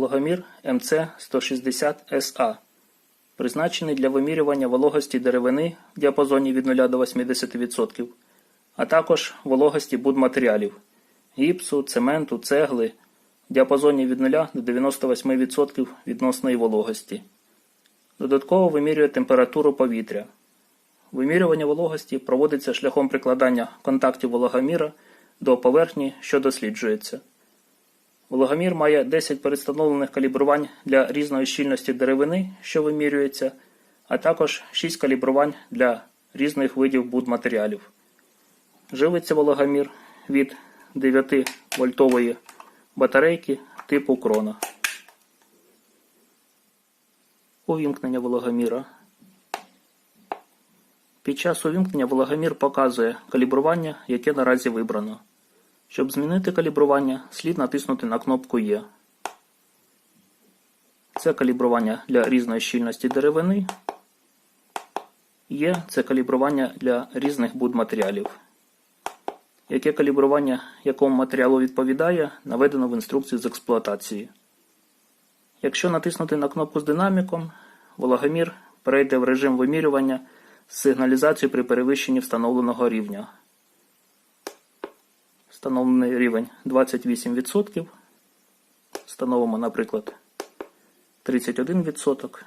Вологомір МЦ-160СА, призначений для вимірювання вологості деревини в діапазоні від 0 до 80%, а також вологості будматеріалів гіпсу, цементу, цегли в діапазоні від 0 до 98% відносної вологості. Додатково вимірює температуру повітря. Вимірювання вологості проводиться шляхом прикладання контактів вологоміра до поверхні, що досліджується. Вологомір має 10 передстановлених калібрувань для різної щільності деревини, що вимірюється, а також 6 калібрувань для різних видів будматеріалів. Живиться вологомір від 9 вольтової батарейки типу крона. Увімкнення вологоміра. Під час увімкнення вологомір показує калібрування, яке наразі вибрано. Щоб змінити калібрування, слід натиснути на кнопку Є. Це калібрування для різної щільності деревини. Є це калібрування для різних будматеріалів. Яке калібрування якому матеріалу відповідає, наведено в інструкції з експлуатації. Якщо натиснути на кнопку з динаміком, вологомір перейде в режим вимірювання з сигналізацією при перевищенні встановленого рівня. Встановлений рівень 28%. Встановимо, наприклад, 31%.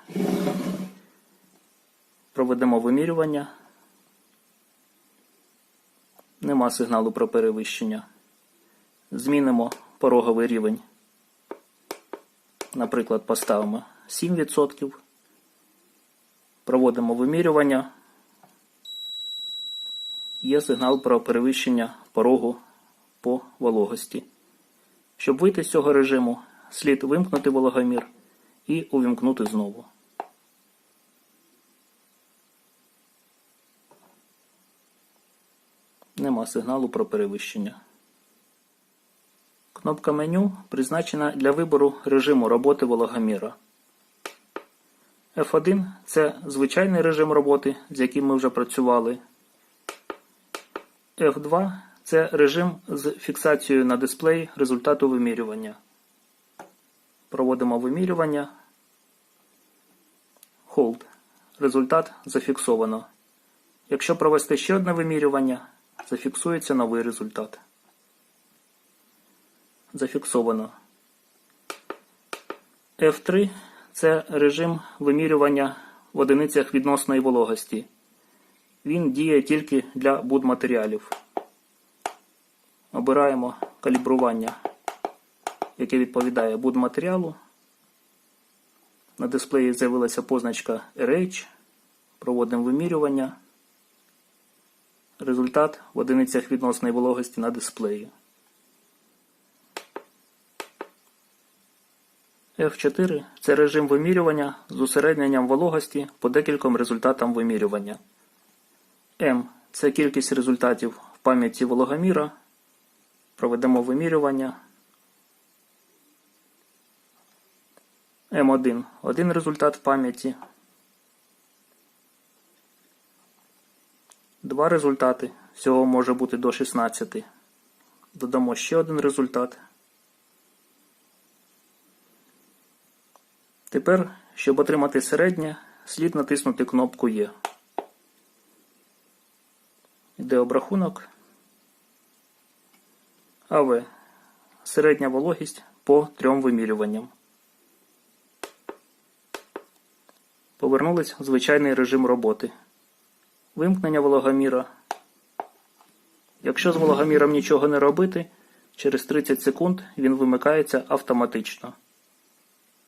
Проведемо вимірювання. Нема сигналу про перевищення. Змінимо пороговий рівень. Наприклад, поставимо 7%. Проводимо вимірювання. Є сигнал про перевищення порогу по вологості. Щоб вийти з цього режиму, слід вимкнути вологомір і увімкнути знову. Нема сигналу про перевищення. Кнопка меню призначена для вибору режиму роботи вологоміра. F1 це звичайний режим роботи, з яким ми вже працювали. F2 це режим з фіксацією на дисплеї результату вимірювання. Проводимо вимірювання. Hold. Результат зафіксовано. Якщо провести ще одне вимірювання, зафіксується новий результат. Зафіксовано. F3 це режим вимірювання в одиницях відносної вологості. Він діє тільки для будматеріалів. Обираємо калібрування, яке відповідає будматеріалу. На дисплеї з'явилася позначка RH. Проводимо вимірювання. Результат в одиницях відносної вологості на дисплеї. F4 це режим вимірювання з усередненням вологості по декільком результатам вимірювання. M це кількість результатів в пам'яті вологоміра. Проведемо вимірювання. М1 один результат в пам'яті. Два результати. Всього може бути до 16. Додамо ще один результат. Тепер, щоб отримати середнє, слід натиснути кнопку Є. Йде обрахунок. АВ. Середня вологість по трьом вимірюванням. Повернулись в звичайний режим роботи. Вимкнення вологоміра. Якщо з вологоміром нічого не робити, через 30 секунд він вимикається автоматично.